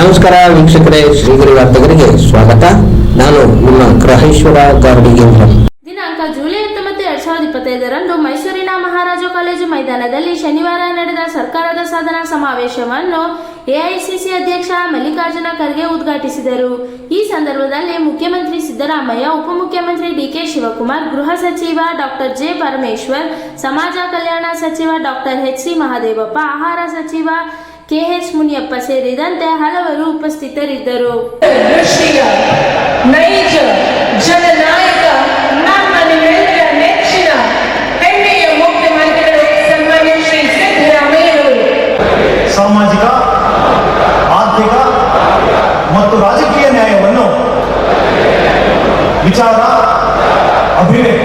ನಮಸ್ಕಾರ ವೀಕ್ಷಕರೇ, ಶ್ರೀಗಿರಿ ವಾರ್ತೆಗರಿಗೆ ಸ್ವಾಗತ. ನಾನು ನಿಮ್ಮ ಗ್ರಹೇಶ್ವರ ಗಾರ್ಡಿಗೇಂದ್ರ ದಿನಾಂಕ ಜುಲೈ ಹತ್ತೊಂಬತ್ತು ಎರಡ್ ಸಾವಿರದ ಇಪ್ಪತ್ತೈದರಂದು ಮೈಸೂರಿನ ಮಹಾರಾಜ ಕಾಲೇಜು ಮೈದಾನದಲ್ಲಿ ಶನಿವಾರ ನಡೆದ ಸರ್ಕಾರದ ಸಾಧನಾ ಸಮಾವೇಶವನ್ನು ಎಐಸಿಸಿ ಅಧ್ಯಕ್ಷ ಮಲ್ಲಿಕಾರ್ಜುನ ಖರ್ಗೆ ಉದ್ಘಾಟಿಸಿದರು. ಈ ಸಂದರ್ಭದಲ್ಲಿ ಮುಖ್ಯಮಂತ್ರಿ ಸಿದ್ದರಾಮಯ್ಯ, ಉಪಮುಖ್ಯಮಂತ್ರಿ ಡಿಕೆ ಶಿವಕುಮಾರ್, ಗೃಹ ಸಚಿವ ಡಾಕ್ಟರ್ ಜೆ ಪರಮೇಶ್ವರ್, ಸಮಾಜ ಕಲ್ಯಾಣ ಸಚಿವ ಡಾಕ್ಟರ್ ಎಚ್ ಸಿ ಮಹಾದೇವಪ್ಪ, ಆಹಾರ ಸಚಿವ ಕೆಎಚ್ ಮುನಿಯಪ್ಪ ಸೇರಿದಂತೆ ಹಲವರು ಉಪಸ್ಥಿತರಿದ್ದರು. ನೈಜ ಜನನಾಯಕ ನಮ್ಮ ನಿಮ್ಮೆಲ್ಲರ ನೆಚ್ಚಿನ ಹೆಮ್ಮೆಯ ಮುಖ್ಯಮಂತ್ರಿಗಳು ಸನ್ಮಾನ್ಯ ಶ್ರೀ ಸಿದ್ದರಾಮಯ್ಯನವರು ಸಾಮಾಜಿಕ ಆರ್ಥಿಕ ಮತ್ತು ರಾಜಕೀಯ ನ್ಯಾಯವನ್ನು ವಿಚಾರ ಅಭಿವ್ಯಕ್ತಿ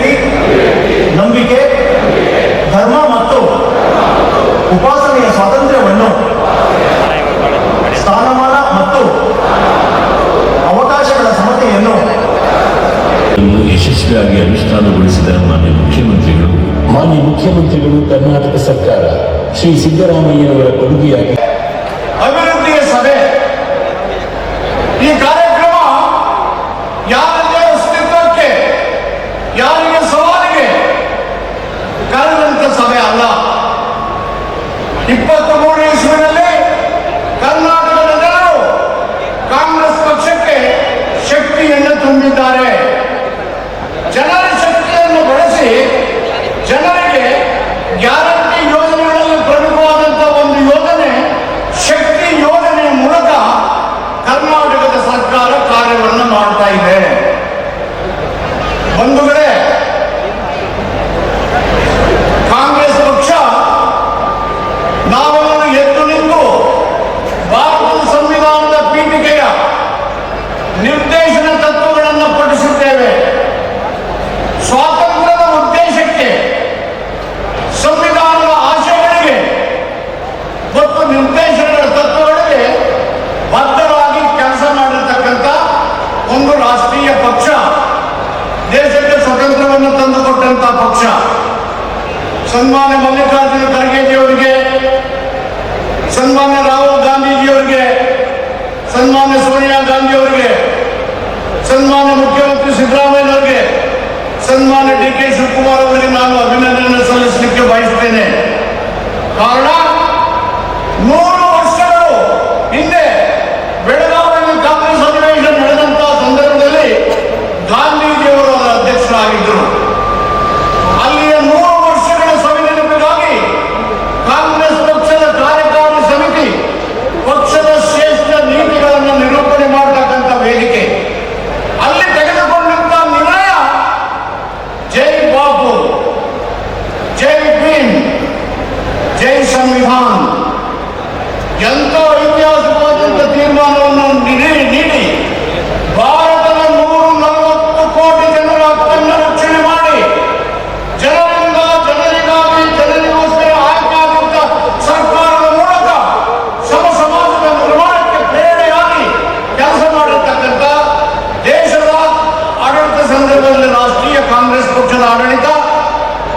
ಕರ್ನಾಟಕ ಸರ್ಕಾರ ಶ್ರೀ ಸಿದ್ದರಾಮಯ್ಯನವರ ಕೊಡುಗೆಯಾಗಿ ಸ್ವತಂತ್ರವನ್ನು ತಂದುಕೊಟ್ಟಂತ ಪಕ್ಷ. ಸನ್ಮಾನ್ಯ ಮಲ್ಲಿಕಾರ್ಜುನ ಖರ್ಗೆಜಿಯವರಿಗೆ ಸನ್ಮಾನ್ಯ ರಾಹುಲ್ ಗಾಂಧೀಜಿಯವರಿಗೆ, ಸನ್ಮಾನ್ಯ ಸೋನಿಯಾ ಗಾಂಧಿಯವರಿಗೆ, ಸನ್ಮಾನ್ಯ ಮುಖ್ಯಮಂತ್ರಿ ಸಿದ್ದರಾಮಯ್ಯನವರಿಗೆ ಸನ್ಮಾನ್ಯ ಡಿ ಕೆ ಶಿವಕುಮಾರ್ ಅವರಿಗೆ ನಾನು ಅಭಿನಂದನೆ ಸಲ್ಲಿಸಲಿಕ್ಕೆ ಬಯಸ್ತೇನೆ. ಕಾರಣ, ನೂರು ವರ್ಷಗಳು ಹಿಂದೆ ಬೆಳಗಾವಿಯಲ್ಲಿ ಕಾಂಗ್ರೆಸ್ ಅಧಿವೇಶನ ನಡೆದಂತಹ ಸಂದರ್ಭದಲ್ಲಿ ಗಾಂಧೀಜಿಯವರು ಅದರ ಅಧ್ಯಕ್ಷರಾಗಿದ್ದರು ಅಲ್ಲಿಯ ನೂರು ವರ್ಷಗಳ ಸವಿನೆನಪಿಗಾಗಿ ಕಾಂಗ್ರೆಸ್ ಪಕ್ಷದ ಕಾರ್ಯಕಾರಿ ಸಮಿತಿ ಪಕ್ಷದ ಶ್ರೇಷ್ಠ ನೀತಿಗಳನ್ನು ನಿರೂಪಣೆ ಮಾಡತಕ್ಕಂಥ ವೇದಿಕೆ ಅಲ್ಲಿ ತೆಗೆದುಕೊಂಡಂತ ನಿರ್ಣಯ ಜೈ ಬಾಬು ಜೈ ಭೀಮ್ ಜೈ ಸಂವಿಧಾನ್ ಎಂಥ ಐತಿಹಾಸಿಕವಾದಂಥ ತೀರ್ಮಾನವನ್ನು ನೀಡಿ ನೀಡಿ ಭಾರತದ ನೂರ ನಲವತ್ತು ಕೋಟಿ ಜನರ ಹಕ್ಕನ್ನು ರಕ್ಷಣೆ ಮಾಡಿ ಜನರಿಂದ ಜನರಿಗಾಗಿ ಜನರಿಗೋಸ್ಕರ ಆಯ್ಕೆಯಾದಂಥ ಸರ್ಕಾರದ ಮೂಲಕ ಸಮ ಸಮಾಜದ ನಿರ್ಮಾಣಕ್ಕೆ ಪ್ರೇರಣೆಯಾಗಿ ಕೆಲಸ ಮಾಡಿರ್ತಕ್ಕಂಥ ದೇಶದ ಆಡಳಿತ ಸಂದರ್ಭದಲ್ಲಿ ರಾಷ್ಟ್ರೀಯ ಕಾಂಗ್ರೆಸ್ ಪಕ್ಷದ ಆಡಳಿತ,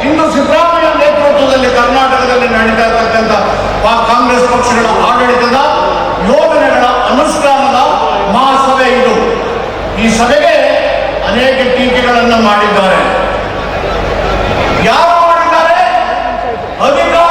ಇಂದು ಸಿದ್ದರಾಮಯ್ಯ ನೇತೃತ್ವದಲ್ಲಿ ಕರ್ನಾಟಕದಲ್ಲಿ ನಡೀತಾ ಇರ್ತಕ್ಕಂಥ ಕಾಂಗ್ರೆಸ್ ಪಕ್ಷಗಳ ಆಡಳಿತದ ಯೋಜನೆಗಳ ಅನುಷ್ಠಾನದ ಮಹಾಸಭೆ ಇದು. ಈ ಸಭೆಗೆ ಅನೇಕ ಟೀಕೆಗಳನ್ನು ಮಾಡಿದ್ದಾರೆ. ಯಾರು ಮಾಡಿದ್ದಾರೆ? ಅಧಿಕಾರದಲ್ಲಿದ್ದಾಗ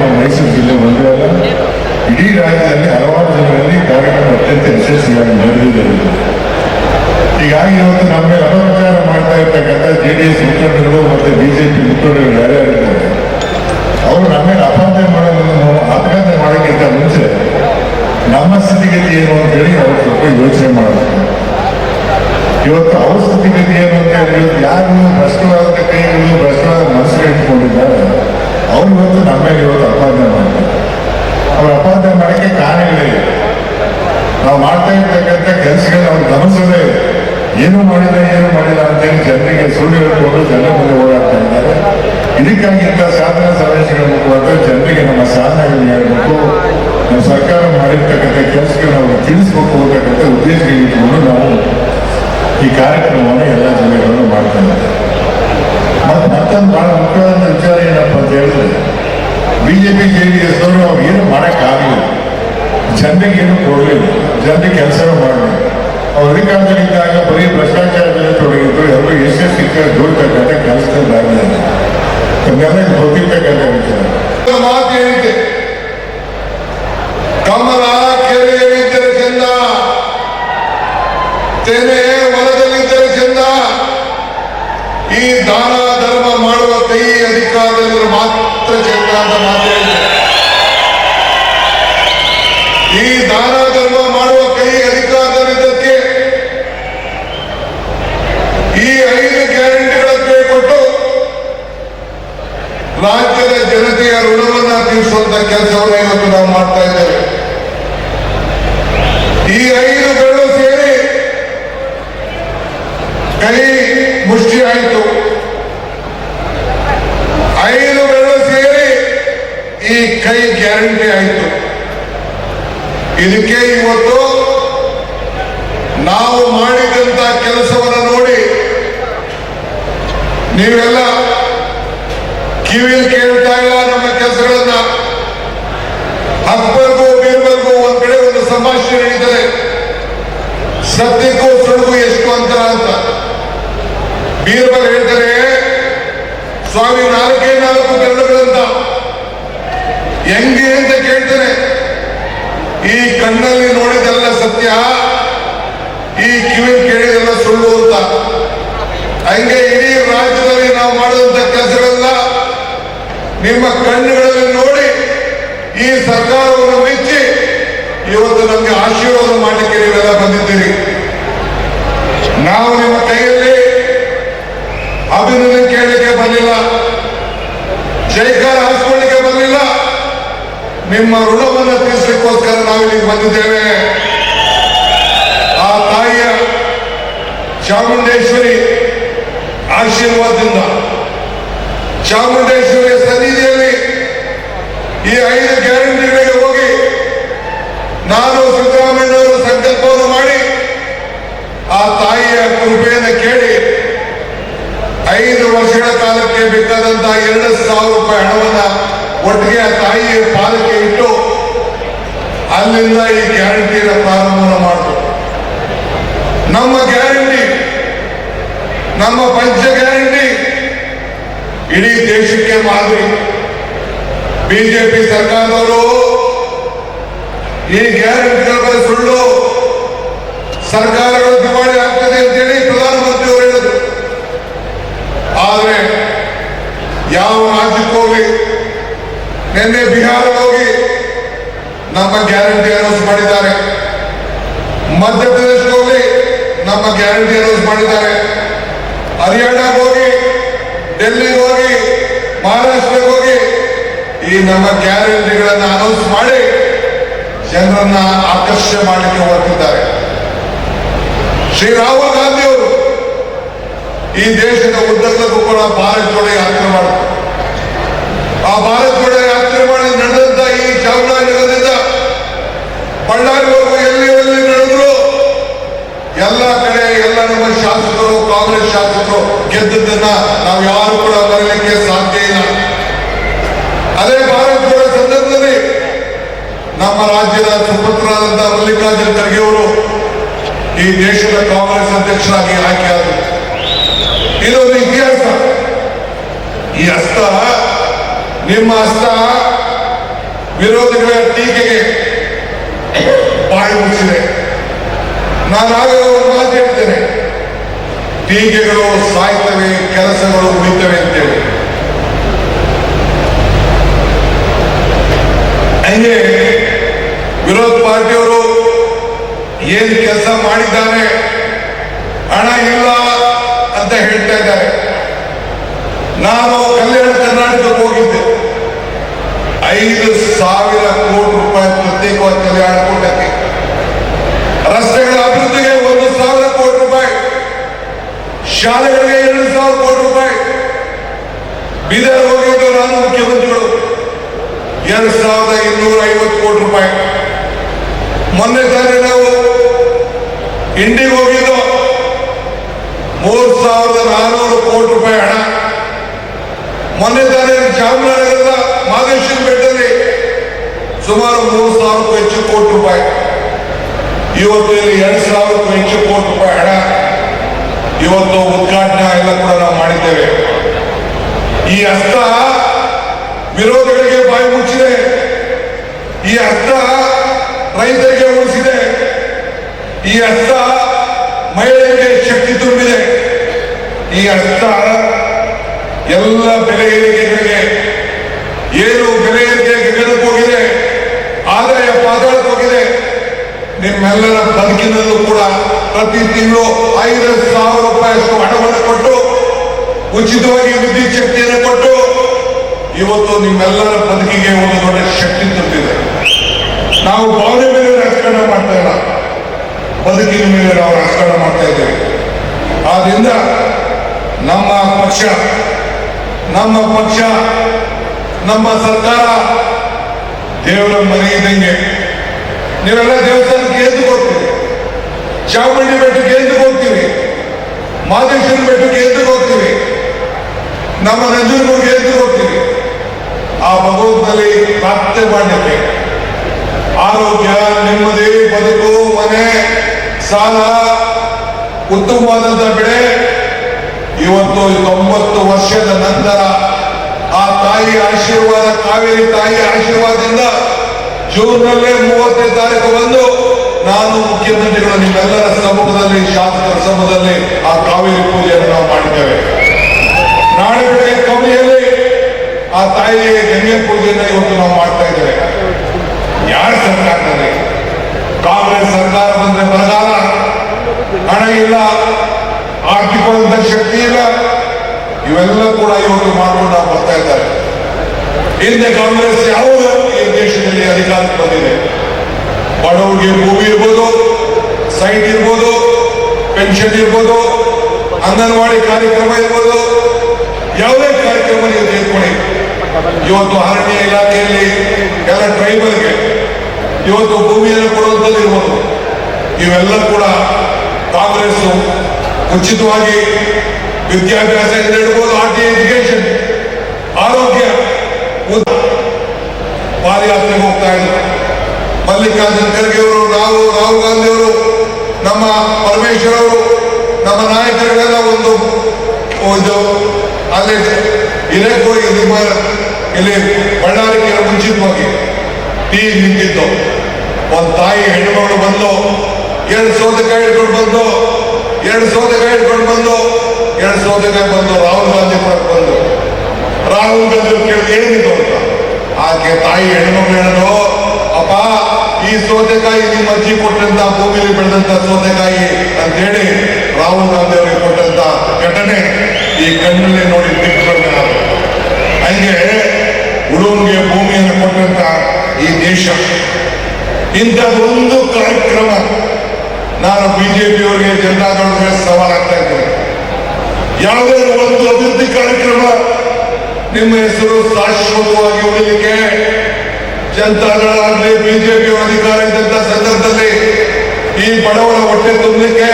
ನಮ್ಮ ಮೈಸೂರು ಜಿಲ್ಲೆ ಒಂದೇ ಇಡೀ ರಾಜ್ಯದಲ್ಲಿ ಹಲವಾರು ಜನರಲ್ಲಿ ಕಾರ್ಯಕ್ರಮ ಅತ್ಯಂತ ಯಶಸ್ವಿಯಾಗಿ ನಡೆದಿದೆ. ಹೀಗಾಗಿ ಇವತ್ತು ನಮ್ಮ ಮೇಲೆ ಅಪಪ್ರಚಾರ ಮಾಡ್ತಾ ಇರ್ತಕ್ಕಂಥ ಜೆ ಡಿ ಎಸ್ ಮುಖಂಡರು ಮತ್ತೆ ಬಿಜೆಪಿ ಮುಖಂಡರು ಮಾಡಬೇಕಾದಂತ ಕೆಲಸಗಳು ಅವ್ರು ಗಮನಿಸೋದೇ ಏನು ಮಾಡಿಲ್ಲ ಏನು ಮಾಡಿಲ್ಲ ಅಂತೇಳಿ ಜನರಿಗೆ ಸುಳ್ಳು ಹೇಳ್ಕೊಂಡು ಜನ ಮುಂದೆ ಓಡಾಡ್ತಾ ಇದ್ದಾರೆ. ಇದಕ್ಕಾಗಿ ಇಂಥ ಸಾಧನ ಸಮಾವೇಶಗಳ ಮುಖವಾದ ಜನರಿಗೆ ನಮ್ಮ ಸಾಧನೆಗಳನ್ನು ಹೇಳಬೇಕು. ನಮ್ಮ ಸರ್ಕಾರ ಮಾಡಿರ್ತಕ್ಕಂಥ ಕೆಲಸಗಳನ್ನ ಅವ್ರಿಗೆ ತಿಳಿಸ್ಬೇಕು ಅಂತಕ್ಕಂಥ ಉದ್ದೇಶ ಇಟ್ಕೊಂಡು ನಾವು ಈ ಕಾರ್ಯಕ್ರಮವನ್ನು ಎಲ್ಲ ಜನಗಳನ್ನು ಮಾಡ್ತಾ ಇದ್ದಾರೆ ಮತ್ತು ಮತ್ತೊಂದು ಬಹಳ ಮುಖ್ಯವಾದ ವಿಚಾರ ಏನಪ್ಪ ಅಂತ ಹೇಳಿದ್ರೆ ಬಿಜೆಪಿ ಜೆ ಡಿ ಎಸ್ನವರು ಅವ್ರು ಏನು ಮಾಡೋಕ್ಕಾಗಲಿಲ್ಲ. ಜನರಿಗೆ ಏನು ಕೊಡಲಿಲ್ಲ. ಜನರಿಗೆ ಕೆಲಸನೂ ಮಾಡಲಿಲ್ಲ. ಅವ್ರ ಅಧಿಕಾರದಲ್ಲಿದ್ದಾಗ ಬರೀ ಭ್ರಷ್ಟಾಚಾರದಲ್ಲಿ ತೊಡಗಿದ್ರು. ಎಲ್ಲರೂ ಎಷ್ಟು ಸಿಕ್ಕ ದೂರತಕ್ಕಂಥ ಕೆಲಸದಲ್ಲಿ ಆಗಲಿಲ್ಲ ಗೊತ್ತಿರ್ತಕ್ಕಂಥ ವಿಚಾರ. ಮಾತು ಹೇಳಿದ್ದೆ ಕಮಲ ಕೆರೆಯಲ್ಲಿದ್ದರೆ ಚಂದ ತೆನೆ ಹೊಲದಲ್ಲಿದ್ದರೆ ಚಂದ ಈ ದಾನ ಧರ್ಮ ಮಾಡುವ ಕೈ ಅಧಿಕಾರದಲ್ಲಿರುವ ಮಾತ್ರ ಚಂದ ಅಂತ ಮಾತು ಹೇಳಿದ್ದೆ ಈ ದಾನ ಧರ್ಮ ಮಾಡುವ ಕೈ ಅಧಿಕಾರದಲ್ಲಿದ್ದಕ್ಕೆ ಈ ಐದು ಗ್ಯಾರಂಟಿಗಳ ಕೊಟ್ಟು ರಾಜ್ಯದ ಜನತೆಯ ಋಣವನ್ನ ತೀರಿಸುವಂತ ಕೆಲಸವನ್ನು ಇವತ್ತು ನಾವು ಮಾಡ್ತಾ ಇದ್ದೇವೆ. ಈ ಐದು ಬೆರಳು ಸೇರಿ ಕೈ ಮುಷ್ಟಿ ಆಯಿತು. ಐದು ಬೆರಳು ಸೇರಿ ಈ ಕೈ ಗ್ಯಾರಂಟಿ ಆಯಿತು. ಇದಕ್ಕೆ ಇವತ್ತು ನಾವು ಮಾಡಿದಂತ ಕೆಲಸವನ್ನು ನೋಡಿ ನೀವೆಲ್ಲ ಕಿವಿಯಲ್ಲಿ ಕೇಳ್ತಾ ಇಲ್ಲ ನಮ್ಮ ಕೆಲಸಗಳನ್ನ. ಅಕ್ಬರ್ಗೂ ಬೀರ್ಬಲ್ಗೂ ಒಂದ್ ಕಡೆ ಒಂದು ಸಂಭಾಷಣೆ ನಡೀತದೆ. ಸತ್ಯಕ್ಕೂ ಸುಳ್ಳಿಗೂ ಎಷ್ಟು ಅಂತರ ಅಂತ. ಬೀರ್ಬಲ್ ಹೇಳ್ತಾರೆ, ಸ್ವಾಮಿ ನಾಲ್ಕೇ ನಾಲ್ಕು ಕಣ್ಣುಗಳಂತ ಹೆಂಗೆ ಅಂತ ಕೇಳ್ತಾರೆ. ಈ ಕಣ್ಣಲ್ಲಿ ನೋಡಿದೆಲ್ಲ ಸತ್ಯ, ಈ ಕಿವಿ ಕೇಳಿದೆಲ್ಲ ಸುಳ್ಳು ಅಂತ ಹಂಗೆ ಇಡೀ ರಾಜ್ಯದಲ್ಲಿ ನಾವು ಮಾಡಿದಂತ ಕೆಲಸಗಳೆಲ್ಲ ನಿಮ್ಮ ಕಣ್ಣುಗಳಲ್ಲಿ ನೋಡಿ ಈ ಸರ್ಕಾರವನ್ನು ಮೆಚ್ಚಿ ಇವತ್ತು ನಮಗೆ ಆಶೀರ್ವಾದ ಮಾಡಲಿಕ್ಕೆ ನೀವೆಲ್ಲ ಬಂದಿದ್ದೀರಿ. ನಾವು ನಿಮ್ಮ ಕೈಯಲ್ಲಿ ಅಭಿನಂದನೆ ಕೇಳಲಿಕ್ಕೆ ಬಂದಿಲ್ಲ. ಜೈಕಾರ ಹಾಸ್ಕೊಳ್ಳಿಕ್ಕೆ ಬಂದಿಲ್ಲ. ನಿಮ್ಮ ಋಣವನ್ನು ತೀರಿಸಲಿಕ್ಕೋಸ್ಕರ ನಾವು ಇಲ್ಲಿಗೆ ಬಂದಿದ್ದೇವೆ. ಆ ತಾಯಿಯ ಚಾಮುಂಡೇಶ್ವರಿ ಆಶೀರ್ವಾದದಿಂದ. ಚಾಮುಂಡೇಶ್ವರಿಯ ಸನ್ನಿಧಿಯಲ್ಲಿ ಈ ಐದು ಗ್ಯಾರಂಟಿಗಳಿಗೆ ನಾನು ಸಿದ್ದರಾಮಯ್ಯನವರು ಸಂಕಲ್ಪವನ್ನು ಮಾಡಿ ಆ ತಾಯಿಯ ಕೃಪೆಯನ್ನು ಕೇಳಿ ಐದು ವರ್ಷಗಳ ಕಾಲಕ್ಕೆ ಬೇಕಾದಂತಹ ಎರಡು ಸಾವಿರ ರೂಪಾಯಿ ಹಣವನ್ನ ಒಟ್ಟಿಗೆ ಆ ತಾಯಿಯ ಪಾಲಕ್ಕೆ ಇಟ್ಟು ಅಲ್ಲಿಂದ ಈ ಗ್ಯಾರಂಟಿಯನ್ನು ಪ್ರಾರಂಭವನ್ನು ಮಾಡಿದ್ರು ನಮ್ಮ ಗ್ಯಾರಂಟಿ, ನಮ್ಮ ಪಂಚ ಗ್ಯಾರಂಟಿ, ಇಡೀ ದೇಶಕ್ಕೆ ಮಾದರಿ. ಬಿಜೆಪಿ ಸರ್ಕಾರದವರು ಈ ಗ್ಯಾರಂಟಿಗಳ ಸುಳ್ಳು ಸರ್ಕಾರಗಳು ದಿವಾಳಿ ಆಗ್ತದೆ ಅಂತೇಳಿ ಪ್ರಧಾನಮಂತ್ರಿ ಹೇಳಿದ್ರು. ಆದರೆ ಯಾವ ರಾಜ್ಯಕ್ಕೆ ಹೋಗಿ, ನಿನ್ನೆ ಬಿಹಾರಕ್ಕೆ ಹೋಗಿ ನಮ್ಮ ಗ್ಯಾರಂಟಿ ಅನೌನ್ಸ್ ಮಾಡಿದ್ದಾರೆ. ಮಧ್ಯಪ್ರದೇಶಕ್ಕೆ ಹೋಗಿ ನಮ್ಮ ಗ್ಯಾರಂಟಿ ಅನೌನ್ಸ್ ಮಾಡಿದ್ದಾರೆ. ಹರಿಯಾಣಕ್ಕೆ ಹೋಗಿ, ಡೆಲ್ಲಿಗೆ ಹೋಗಿ, ಮಹಾರಾಷ್ಟ್ರಕ್ಕೆ ಹೋಗಿ ಈ ನಮ್ಮ ಗ್ಯಾರಂಟಿಗಳನ್ನು ಅನೌನ್ಸ್ ಮಾಡಿ ಜನರನ್ನ ಆಕರ್ಷಣೆ ಮಾಡಲಿಕ್ಕೆ ಹೊರಟಿದ್ದಾರೆ. ಶ್ರೀ ರಾಹುಲ್ ಗಾಂಧಿ ಈ ದೇಶದ ಉದ್ದಕ್ಕೂ ಕೂಡ ಭಾರತ್ ಜೋಡೆ ಯಾತ್ರೆ ಮಾಡಿದ್ರು. ಆ ಭಾರತ್ ಜೋಡೆ ಯಾತ್ರೆ ಮಾಡಿ ನಡೆದಂತ ಈ ಚಾಮರಾಜನಗರದಿಂದ ಬಳ್ಳಾರಿವರೆಗೂ ಎಲ್ಲಿ ಎಲ್ಲಿ ನಡೆದ್ರು ಎಲ್ಲ ಕಡೆ ಎಲ್ಲ ನಮ್ಮ ಶಾಸಕರು, ಕಾಂಗ್ರೆಸ್ ಶಾಸಕರು ಗೆದ್ದದನ್ನ ನಾವು ಯಾರು ಕೂಡ ಬರಲಿಕ್ಕೆ ಸಾಧ್ಯ ಇಲ್ಲ. ಅದೇ ಭಾರತ ನಮ್ಮ ರಾಜ್ಯದ ಸುಪುತ್ರರಾದಂತಹ ಮಲ್ಲಿಕಾರ್ಜುನ ಖರ್ಗೆ ಅವರು ಈ ದೇಶದ ಕಾಂಗ್ರೆಸ್ ಅಧ್ಯಕ್ಷರಾಗಿ ಆಯ್ಕೆಯಾದರು ಇದೊಂದು ಇತಿಹಾಸ. ಈ ಹಸ್ತ, ನಿಮ್ಮ ಹಸ್ತ ವಿರೋಧಿಗಳ ಟೀಕೆಗೆ ಬಾಯಿ ಮುಚ್ಚಿದೆ. ನಾನು ಆಗಲೇ ಒಂದು ಮಾತು ಹೇಳ್ತೇನೆ. ಟೀಕೆಗಳು ಸಾಯ್ತವೆ, ಕೆಲಸಗಳು ಉಳಿತವೆ ಅಂತೇಳಿ. ಹಂಗೆ ವಿರೋಧ ಪಾರ್ಟಿಯವರು ಏನ್ ಕೆಲಸ ಮಾಡಿದ್ದಾರೆ ಹಣ ಇಲ್ಲ ಅಂತ ಹೇಳ್ತಾ ಇದ್ದಾರೆ. ನಾನು ಕಲ್ಯಾಣ ಕರ್ನಾಟಕಕ್ಕೆ ಹೋಗಿದ್ದೆ. ಐದು ಸಾವಿರ ಕೋಟಿ ರೂಪಾಯಿ ಪ್ರತ್ಯೇಕವಾದ ಕಲ್ಯಾಣ ಕೂಟಕ್ಕೆ. ರಸ್ತೆಗಳ ಅಭಿವೃದ್ಧಿಗೆ ಒಂದು ಸಾವಿರ ಕೋಟಿ ರೂಪಾಯಿ. ಶಾಲೆಗಳಿಗೆ ಎರಡು ಸಾವಿರ ಕೋಟಿ ರೂಪಾಯಿ. ಬೀದರ್ ಹೋಗಿದ್ದು ನಾನು ಮುಖ್ಯಮಂತ್ರಿಗಳು. ಎರಡು ಸಾವಿರದ ಇನ್ನೂರ ಐವತ್ತು ಕೋಟಿ ರೂಪಾಯಿ. ಮೊನ್ನೆ ತಾನೇ ನಾವು ಇಂಡಿಗೆ ಹೋಗಿದ್ದು. ಮೂರ್ ಸಾವಿರದ ನಾನೂರು ಕೋಟಿ ರೂಪಾಯಿ ಹಣ. ಮೊನ್ನೆ ತಾನೇ ಚಾಮರಾಜನಗರದ ಮಾದೇಶ್ವರ ಬೆಟ್ಟದಲ್ಲಿ ಸುಮಾರು ಮೂರು ಸಾವಿರಕ್ಕೂ ಹೆಚ್ಚು ಕೋಟಿ ರೂಪಾಯಿ. ಇವತ್ತು ಇಲ್ಲಿ ಎರಡು ಸಾವಿರಕ್ಕೂ ಹೆಚ್ಚು ಕೋಟಿ ರೂಪಾಯಿ ಹಣ ಇವತ್ತು ಉದ್ಘಾಟನೆ ಎಲ್ಲ ಕೂಡ ನಾವು ಮಾಡಿದ್ದೇವೆ. ಈ ಹಸ್ತ ವಿರೋಧಿಗಳಿಗೆ ಬಾಯಿ ಮುಚ್ಚಿದೆ. ಈ ಹಸ್ತ ಈ ಅರ್ಥ ಮಹಿಳೆಯರಿಗೆ ಶಕ್ತಿ ತುಂಬಿದೆ. ಈ ಅರ್ಥ ಎಲ್ಲ ಬೆಲೆ. ಏರಿಕೆಗಳಿಗೆ ಏನು ಬೆಲೆ ಏರಿಕೆ ಗಗನಕ್ಕೆ ಹೋಗಿದೆ, ಆದಾಯ ಪಾತಾಳಕ್ಕೆ ಹೋಗಿದೆ. ನಿಮ್ಮೆಲ್ಲರ ಬದುಕಿನಲ್ಲೂ ಕೂಡ ಪ್ರತಿ ತಿಂಗಳು ಐದು ಸಾವಿರ ರೂಪಾಯಿಯಷ್ಟು ಹಣವನ್ನು ಕೊಟ್ಟು, ಉಚಿತವಾಗಿ ವಿದ್ಯುತ್ ಶಕ್ತಿಯನ್ನು ಕೊಟ್ಟು, ಇವತ್ತು ನಿಮ್ಮೆಲ್ಲರ ಬದುಕಿಗೆ ಒಂದು ದೊಡ್ಡ ಶಕ್ತಿ ತುಂಬಿದೆ. ನಾವು ಭಾವನೆ ಮೇಲೆ ರಾಜಕಾರಣ ಮಾಡ್ತಾ ಇಲ್ಲ ಬದುಕಿನ ಮೇಲೆ ನಾವು ರಾಜಕಾರಣ ಮಾಡ್ತಾ ಇದ್ದೇವೆ. ಆದ್ರಿಂದ ನಮ್ಮ ಪಕ್ಷ ನಮ್ಮ ಪಕ್ಷ, ನಮ್ಮ ಸರ್ಕಾರ ದೇವರ ಮನೆ ಇದ್ದಂಗೆ, ನೀವೆಲ್ಲ ದೇವಸ್ಥಾನಕ್ಕೆ ಎದ್ದು ಹೋಗ್ತೀರಿ. ಚಾಮುಂಡಿ ಬೆಟ್ಟಕ್ಕೆ ಎದ್ದು ಹೋಗ್ತೀರಿ. ಮಾದೇಶ್ವರ ಬೆಟ್ಟಕ್ಕೆ ಎದ್ದು ಹೋಗ್ತೀರಿ. ನಮ್ಮ ನಂಜನಗೂರಿಗೆ ಎದ್ದು ಹೋಗ್ತೀರಿ. ಆ ಭಗವಂತನಲ್ಲಿ ಪ್ರಾರ್ಥನೆ ಮಾಡಲಿಕ್ಕೆ ಆರೋಗ್ಯ, ನೆಮ್ಮದಿ, ಬದುಕು, ಮನೆ. ಸಾಲ ಉತ್ತಮವಾದಂತಹ ಬೆಳೆ. ಇವತ್ತು ತೊಂಬತ್ತು ವರ್ಷದ ನಂತರ ಆ ತಾಯಿ ಆಶೀರ್ವಾದ, ಕಾವೇರಿ ತಾಯಿ ಆಶೀರ್ವಾದದಿಂದ ಜೂನ್ನಲ್ಲೇ ಮೂವತ್ತನೇ ತಾರೀಕು ಬಂದು ನಾನು ಮುಖ್ಯಮಂತ್ರಿಗಳು, ನಿಮ್ಮೆಲ್ಲರ ಸಮ್ಮುಖದಲ್ಲಿ, ಶಾಸಕರ ಸಮ್ಮುಖದಲ್ಲಿ ಆ ಕಾವೇರಿ ಪೂಜೆಯನ್ನು ನಾವು ಮಾಡಿದ್ದೇವೆ. ನಾಳೆ ಬೆಳಗ್ಗೆ ಕವನಿಯಲ್ಲಿ ಆ ತಾಯಿಗೆ ಗಂಗೆ ಪೂಜೆಯನ್ನು ಇವತ್ತು ನಾವು ಮಾಡ್ತಾ ಇದ್ದೇವೆ. ಯಾರ ಸರ್ಕಾರದಲ್ಲಿ ಕಾಂಗ್ರೆಸ್ ಸರ್ಕಾರ ಬಂದ್ರೆ ಬರಗಾಲ. ಹಣ ಇಲ್ಲ ಆರ್ಥಿಕವಾದಂತ ಶಕ್ತಿ ಇಲ್ಲ. ಇವೆಲ್ಲ ಕೂಡ ಇವತ್ತು ಮಾಡಿಕೊಂಡು ಬರ್ತಾ ಇದ್ದಾರೆ. ಹಿಂದೆ ಕಾಂಗ್ರೆಸ್ ಯಾವ ಈ ದೇಶದಲ್ಲಿ ಅಧಿಕಾರಕ್ಕೆ ಬಂದಿದೆ. ಬಡವರಿಗೆ ಭೂಮಿ ಇರ್ಬೋದು, ಸೈಟ್ ಇರ್ಬೋದು, ಪೆನ್ಷನ್ ಇರ್ಬೋದು, ಅಂಗನವಾಡಿ ಕಾರ್ಯಕ್ರಮ ಇರ್ಬೋದು. ಯಾವುದೇ ಕಾರ್ಯಕ್ರಮ ನೀವು ತೆಗೆದುಕೊಳ್ಳಿ. ಇವತ್ತು ಅರಣ್ಯ ಇಲಾಖೆಯಲ್ಲಿ ಎಲ್ಲ ಟ್ರೈಬಲ್ಗೆ ಇವತ್ತು ಭೂಮಿಯನ್ನು ಕೊಡುವಂಥದ್ದು ಇರ್ಬೋದು. ಇವೆಲ್ಲ ಕೂಡ ಕಾಂಗ್ರೆಸ್ ಉಚಿತವಾಗಿ ವಿದ್ಯಾಭ್ಯಾಸ ಇರ್ಬೋದು ಆರ್ ಟಿ ಎಜುಕೇಶನ್ ಆರೋಗ್ಯ ಪಾದಯಾತ್ರೆಗೆ ಹೋಗ್ತಾ ಇದ್ರು ಮಲ್ಲಿಕಾರ್ಜುನ್ ಖರ್ಗೆ ಅವರು ನಾವು ರಾಹುಲ್ ಗಾಂಧಿ ಅವರು, ನಮ್ಮ ಪರಮೇಶ್ವರ್ ಅವರು, ನಮ್ಮ ನಾಯಕರುಗಳೆಲ್ಲ ಒಂದು ಒಂದು ಅಲ್ಲಿ ನಿಮ್ಮ ಇಲ್ಲಿ ಬಳ್ಳಾರಿಗೆ ಮುಂಚಿತವಾಗಿ ಟೀ ನಿಂತಿದ್ದು ಒಂದು ತಾಯಿ ಹೆಣ್ಣುಮಗಳು ಬಂದು ಎರಡು ಸೌತೆಕಾಯಿ ಹಿಡ್ಕೊಂಡು ಬಂದು ಎರಡು ಸೌತೆಕಾಯಿ ಹಿಡ್ಕೊಂಡು ಬಂದು ಎರಡು ಸೌತೆಕಾಯಿ ಬಂದು ರಾಹುಲ್ ಗಾಂಧಿ ಕೂಡ ಬಂದು ರಾಹುಲ್ ಗಾಂಧಿ ಕೇಳಿ ಏನಿದು ಅಂತ? ಆಕೆ ತಾಯಿ ಹೆಣ್ಣುಮಗಳು ಹೇಳೋದು, ಅಪ್ಪ, ಈ ಸೌತೆಕಾಯಿ ನಿಮ್ಮ ಅಜ್ಜಿ ಕೊಟ್ಟಂತ, ಭೂಮಿಲಿ ಬೆಳೆದಂತ ಸೌತೆಕಾಯಿ ಅಂತೇಳಿ ರಾಹುಲ್ ಗಾಂಧಿ ಅವರಿಗೆ ಕೊಟ್ಟಂತ ಘಟನೆ ಈ ಕಣ್ಣಲ್ಲಿ ನೋಡಿ ತಿಳ್ಕೊಂಡು ಹಂಗೆ ಉಳುವಿಗೆ ಭೂಮಿಯನ್ನು ಕೊಟ್ಟಂತ ಈ ದೇಶ ಇಂಥದ್ದೊಂದು ಕಾರ್ಯಕ್ರಮ ನಾನು ಬಿಜೆಪಿಯವರಿಗೆ ಮೇಲೆ ಸವಾಲಾಗ್ತಾ ಇದ್ದೇನೆ ಯಾವುದೇ ಒಂದು ಅಭಿವೃದ್ಧಿ ಕಾರ್ಯಕ್ರಮ ನಿಮ್ಮ ಹೆಸರು ಶಾಶ್ವತವಾಗಿ ಉಳಿಲಿಕ್ಕೆ ಜನತಾದಳ ಆಗಲಿ ಬಿಜೆಪಿ ಅಧಿಕಾರ ಇದ್ದಂತ ಸಂದರ್ಭದಲ್ಲಿ ಈ ಬಡವರ ಹೊಟ್ಟೆ ತುಂಬಲಿಕ್ಕೆ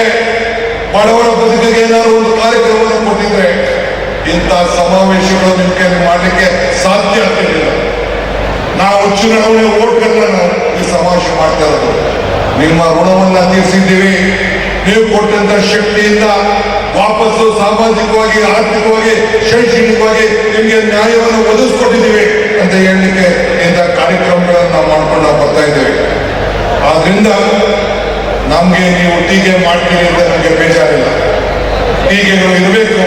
ಬಡವರ ಬದುಕಿಗೆ ಏನಾದ್ರು ಒಂದು ಕಾರ್ಯಕ್ರಮವನ್ನು ಕೊಟ್ಟಿದ್ರೆ ಇಂಥ ಸಮಾವೇಶಗಳು ಕೈಯಲ್ಲಿ ಮಾಡಲಿಕ್ಕೆ ಸಾಧ್ಯ ಆಗ್ತಿರಲಿಲ್ಲ. ನಾವು ಚುನಾವಣೆ ಓಟ್ಗಳನ್ನ ಈ ಸಮಾವೇಶ ಮಾಡ್ತಾ ಇರೋದು. ನಿಮ್ಮ ಋಣವನ್ನ ತೀರಿಸಿದ್ದೀವಿ. ನೀವು ಕೊಟ್ಟಂತ ಶಕ್ತಿಯಿಂದ ವಾಪಸ್ಸು ಸಾಮಾಜಿಕವಾಗಿ, ಆರ್ಥಿಕವಾಗಿ, ಶೈಕ್ಷಣಿಕವಾಗಿ ನಿಮಗೆ ನ್ಯಾಯವನ್ನು ಒದಗಿಸ್ಕೊಟ್ಟಿದ್ದೀವಿ ಅಂತ ಹೇಳಲಿಕ್ಕೆ ಇಂಥ ಕಾರ್ಯಕ್ರಮಗಳನ್ನು ನಾವು ಮಾಡ್ಕೊಂಡು ನಾವು ಬರ್ತಾ ಇದ್ದೇವೆ. ಆದ್ರಿಂದ ನಮಗೆ ನೀವು ಟೀಕೆ ಮಾಡ್ತೀರಿ ಅಂತ ನಮಗೆ ಬೇಜಾರಿಲ್ಲ. ಟೀಕೆಗಳು ಇರಬೇಕು.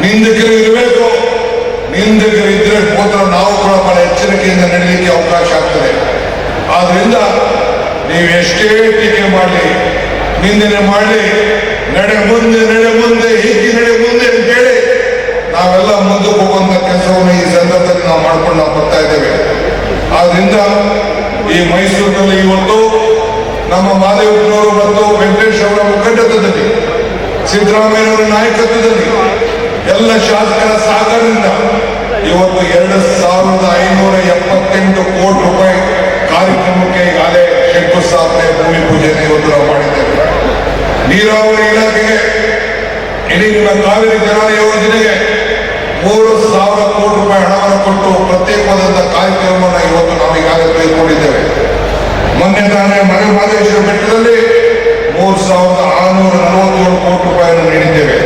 ನಿಂದಕರು ಇರಬೇಕು. ನಿಂದಕರು ಇದ್ರೆ ಹೋದ್ರೆ ನಾವು ಕೂಡ ಬಹಳ ಎಚ್ಚರಿಕೆಯಿಂದ ನಡೀಲಿಕ್ಕೆ ಅವಕಾಶ ಆಗ್ತದೆ. ಆದ್ರಿಂದ ನೀವು ಎಷ್ಟೇ ಟೀಕೆ ಮಾಡಲಿ, ನಿಂದನೆ ಮಾಡಲಿ, ನಡೆ ಮುಂದೆ ನಡೆ ಮುಂದೆ ಹೀಗೆ ನಡೆ ಮುಂದೆ ಅಂತೇಳಿ ನಾವೆಲ್ಲ ಮುಂದಕ್ಕೆ ಹೋಗುವಂತ ಕೆಲಸವನ್ನು ಈ ಸಂದರ್ಭದಲ್ಲಿ ನಾವು ಮಾಡ್ಕೊಂಡು ನಾವು ಬರ್ತಾ ಇದ್ದೇವೆ. ಆದ್ರಿಂದ ಈ ಮೈಸೂರಿನಲ್ಲಿ ಇವತ್ತು ನಮ್ಮ ಮಾದೇವಪ್ಪನವರು ಮತ್ತು ವೆಂಕಟೇಶ್ ಅವರ ಮುಖಂಡತ್ವದಲ್ಲಿ ಸಿದ್ದರಾಮಯ್ಯವರ ನಾಯಕತ್ವದಲ್ಲಿ ಎಲ್ಲ ಶಾಸಕರ ಸಹಕಾರದಿಂದ ಇವತ್ತು ಎರಡು ಸಾವಿರದ ಐನೂರ ಎಪ್ಪತ್ತೆಂಟು ಕೋಟಿ ರೂಪಾಯಿ ಕಾರ್ಯಕ್ರಮಕ್ಕೆ ಈಗಾಗಲೇ ಶಂಕುಸ್ಥಾಪನೆ, ಭೂಮಿ ಪೂಜೆಯನ್ನು ಇವತ್ತು ನಾವು ಮಾಡಿದ್ದೇವೆ. ನೀರಾವರಿ ಇಲಾಖೆಗೆ, ಇಡೀ ನಿಮ್ಮ ಕಾವೇರಿ ಜಲ ಯೋಜನೆಗೆ ಮೂರು ಸಾವಿರ ಕೋಟಿ ರೂಪಾಯಿ ಹಣವನ್ನು ಕೊಟ್ಟು ಪ್ರತ್ಯೇಕವಾದಂತಹ ಕಾರ್ಯಕ್ರಮವನ್ನು ಇವತ್ತು ನಾವು ಈಗಾಗಲೇ ತೆಗೆದುಕೊಂಡಿದ್ದೇವೆ. ಮೊನ್ನೆ ತಾನೇ ಮನೆ ಮಹದೇಶ್ವರ ಬೆಟ್ಟದಲ್ಲಿ ಮೂರು ಸಾವಿರದ ಆರುನೂರ ನಲವತ್ತೇಳು ಕೋಟಿ ರೂಪಾಯಿಯನ್ನು ನೀಡಿದ್ದೇವೆ.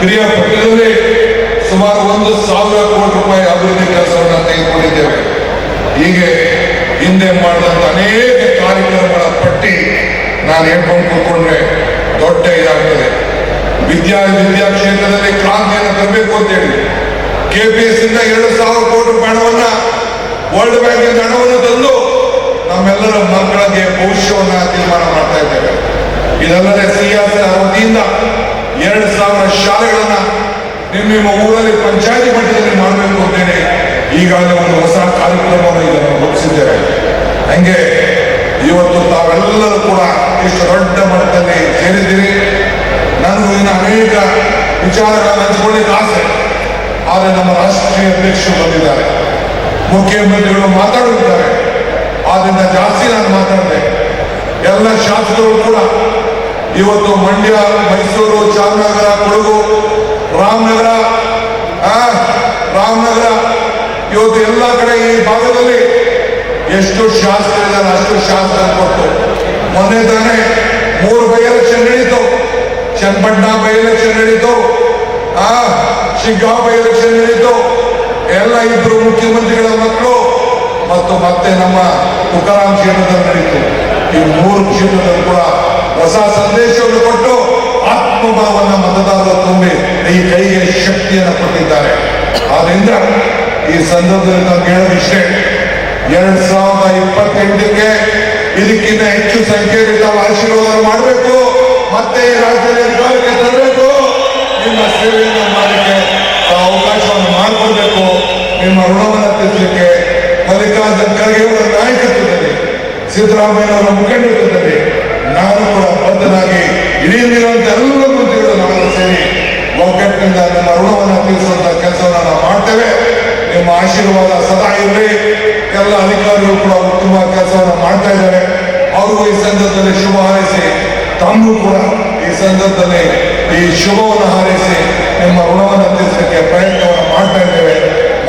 ಕ್ರಿಯಾಪಟ್ಟಣದಲ್ಲಿ ಸುಮಾರು ಒಂದು ಸಾವಿರ ಕೋಟಿ ರೂಪಾಯಿ ಅಭಿವೃದ್ಧಿ ಕೆಲಸವನ್ನು ತೆಗೆದುಕೊಂಡಿದ್ದೇವೆ. ಹೀಗೆ ಹಿಂದೆ ಮಾಡಿದಂಥ ಅನೇಕ ಕಾರ್ಯಕ್ರಮಗಳ ಪಟ್ಟಿ ನಾನು ಹೇಳ್ಕೊಂಡು ಕೂತ್ಕೊಂಡ್ರೆ ದೊಡ್ಡ ಇದಾಗ್ತದೆ. ವಿದ್ಯಾ ವಿದ್ಯಾ ಕ್ಷೇತ್ರದಲ್ಲಿ ಕ್ರಾಂತಿಯನ್ನು ತರಬೇಕು ಅಂತೇಳಿ. ಎಸ್ ಇಂದ ಎರಡು ಸಾವಿರ ಕೋಟಿ ರೂಪಾಯಿ ಹಣವನ್ನ ವರ್ಲ್ಡ್ ಬ್ಯಾಂಕ್ ಇಂದ ಹಣವನ್ನು ತಂದು ನಮ್ಮೆಲ್ಲರ ಮಕ್ಕಳಿಗೆ ಭವಿಷ್ಯವನ್ನ ತೀರ್ಮಾನ ಮಾಡ್ತಾ ಇದ್ದೇವೆ. ಇದಲ್ಲದೆ ಸಿಆರ್ಸಿ ವತಿಯಿಂದ ಎರಡು ಸಾವಿರ ಶಾಲೆಗಳನ್ನ ನಿಮ್ಮ ನಿಮ್ಮ ಊರಲ್ಲಿ ಪಂಚಾಯತಿ ಮಟ್ಟದಲ್ಲಿ ಮಾಡಬೇಕು ಅಂತೇಳಿ ಈಗಾಗಲೇ ಒಂದು ಹೊಸ ಕಾರ್ಯಕ್ರಮವನ್ನು ಇದನ್ನು ರೂಪಿಸಿದ್ದೇವೆ. ಹಂಗೆ ಇವತ್ತು ತಾವೆಲ್ಲರೂ ಕೂಡ ಇಷ್ಟು ದೊಡ್ಡ ಮಟ್ಟದಲ್ಲಿ ಸೇರಿದ್ದೀರಿ. ನಾನು ಇನ್ನು ಅನೇಕ ವಿಚಾರಗಳನ್ನು ಹಂಚಿಕೊಳ್ಳಿಕ್ಕೆ ಆಸೆ. ಆದರೆ ನಮ್ಮ ರಾಷ್ಟ್ರೀಯ ಅಧ್ಯಕ್ಷರು ಬಂದಿದ್ದಾರೆ. ಮುಖ್ಯಮಂತ್ರಿಗಳು ಮಾತಾಡುತ್ತಿದ್ದಾರೆ. ಆದ್ದರಿಂದ ಜಾಸ್ತಿ ನಾನು ಮಾತಾಡಿದೆ. ಎಲ್ಲ ಶಾಸಕರು ಕೂಡ ಇವತ್ತು ಮಂಡ್ಯ, ಮೈಸೂರು ಚಾಮರಾಜನಗರ ಕೊಡಗು ರಾಮನಗರ ರಾಮನಗರ, ಇವತ್ತು ಎಲ್ಲ ಕಡೆ ಈ ಭಾಗದಲ್ಲಿ ಎಷ್ಟು ಶಾಸಕರಿದ್ದಾರೆ ಅಷ್ಟು ಶಾಸ್ತ್ರ ಕೊಟ್ಟು ಮೊನ್ನೆ ತಾನೆ ಮೂರು ಬೈ ಎಲೆಕ್ಷನ್ ನಡೀತು. ಚನ್ನಪಟ್ಟಣ ಬೈ ಎಲೆಕ್ಷನ್ ನಡೀತು. ಆ, ಶಿಗ್ಗಾಂವ್ ಬೈ ಎಲೆಕ್ಷನ್ ನಡೀತು. ಎಲ್ಲ ಇಬ್ರು ಮುಖ್ಯಮಂತ್ರಿಗಳ ಮಕ್ಕಳು ಮತ್ತು ಮತ್ತೆ ನಮ್ಮ ತುಕಾರಾಮ್ ಕ್ಷೇತ್ರದಲ್ಲಿ ನಡೀತು. ಈ ಮೂರು ಕ್ಷೇತ್ರದಲ್ಲಿ ಕೂಡ ಹೊಸ ಸಂದೇಶವನ್ನು ಕೊಟ್ಟು ಆತ್ಮಭಾವನ ಮತದಾರರ ತುಂಬಿ ಈ ಕೈಗೆ ಶಕ್ತಿಯನ್ನು ಕೊಟ್ಟಿದ್ದಾರೆ. ಆದ್ರಿಂದ ಈ ಸಂದರ್ಭದಲ್ಲಿ ನಾವು ಕೇಳೋ ಇಷ್ಟೇ. ಎರಡ್ ಸಾವಿರದ ಇಪ್ಪತ್ತೆಂಟಕ್ಕೆ ಇದಕ್ಕಿಂತ ಹೆಚ್ಚು ಸಂಖ್ಯೆಯಲ್ಲಿ ತಾವು ಆಶೀರ್ವಾದ ಮಾಡಬೇಕು. ಮತ್ತೆ ರಾಜ್ಯದಲ್ಲಿ ಅಧಿಕಾರಕ್ಕೆ ತರಬೇಕು. ನಿಮ್ಮ ಸೇವೆಯನ್ನು ಮಾಡಲಿಕ್ಕೆ ಅವಕಾಶವನ್ನು ಮಾಡಿಕೊಡ್ಬೇಕು. ನಿಮ್ಮ ಋಣವನ್ನು ತಿಳಿಸಲಿಕ್ಕೆ ಮಲ್ಲಿಕಾರ್ಜುನ್ ಖರ್ಗೆ ಅವರ ನಾಯಕತ್ವದಲ್ಲಿ ಸಿದ್ದರಾಮಯ್ಯನವರ ಮುಖಂಡತ್ವದಲ್ಲಿ ನಾನು ಕೂಡ ಬದ್ಧನಾಗಿ ಇರುವಂತ ಎಲ್ಲ ಮಂತ್ರಿಗಳು ನಮ್ಮನ್ನು ಸೇರಿ ಒಗ್ಗಟ್ಟಿನಿಂದ ನಿಮ್ಮ ಋಣವನ್ನು ತೀರಿಸುವಂತ ಕೆಲಸವನ್ನು ನಾವು ಮಾಡ್ತೇವೆ. ನಿಮ್ಮ ಆಶೀರ್ವಾದ ಸದಾ ಇರಲಿ. ಎಲ್ಲ ಅಧಿಕಾರಿಗಳು ಕೂಡ ಉತ್ತಮ ಕೆಲಸವನ್ನು ಮಾಡ್ತಾ ಇದ್ದಾರೆ. ಅವರು ಈ ಸಂದರ್ಭದಲ್ಲಿ ಶುಭ ಹಾರೈಸಿ ತಮ್ಮೂ ಕೂಡ ಈ ಸಂದರ್ಭದಲ್ಲಿ ಈ ಶುಭವನ್ನು ಹಾರೈಸಿ, ನಿಮ್ಮ ಋಣವನ್ನು ತೀರಿಸಲಿಕ್ಕೆ ಪ್ರಯತ್ನವನ್ನು ಮಾಡ್ತಾ ಇದ್ದೇವೆ.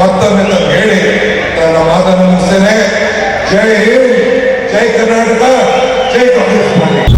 ಮತ್ತೊಮ್ಮೆ ತಮ್ಮ ಹೇಳಿ, ನನ್ನ ಮಾತನ್ನು ಮುಗಿಸ್ತೇನೆ. ಜೈ ಹಿಂದ್, ಜೈ ಕರ್ನಾಟಕ, ಜೈ ಕಾಂಗ್ರೆಸ್ ಪಾರ್ಟಿ.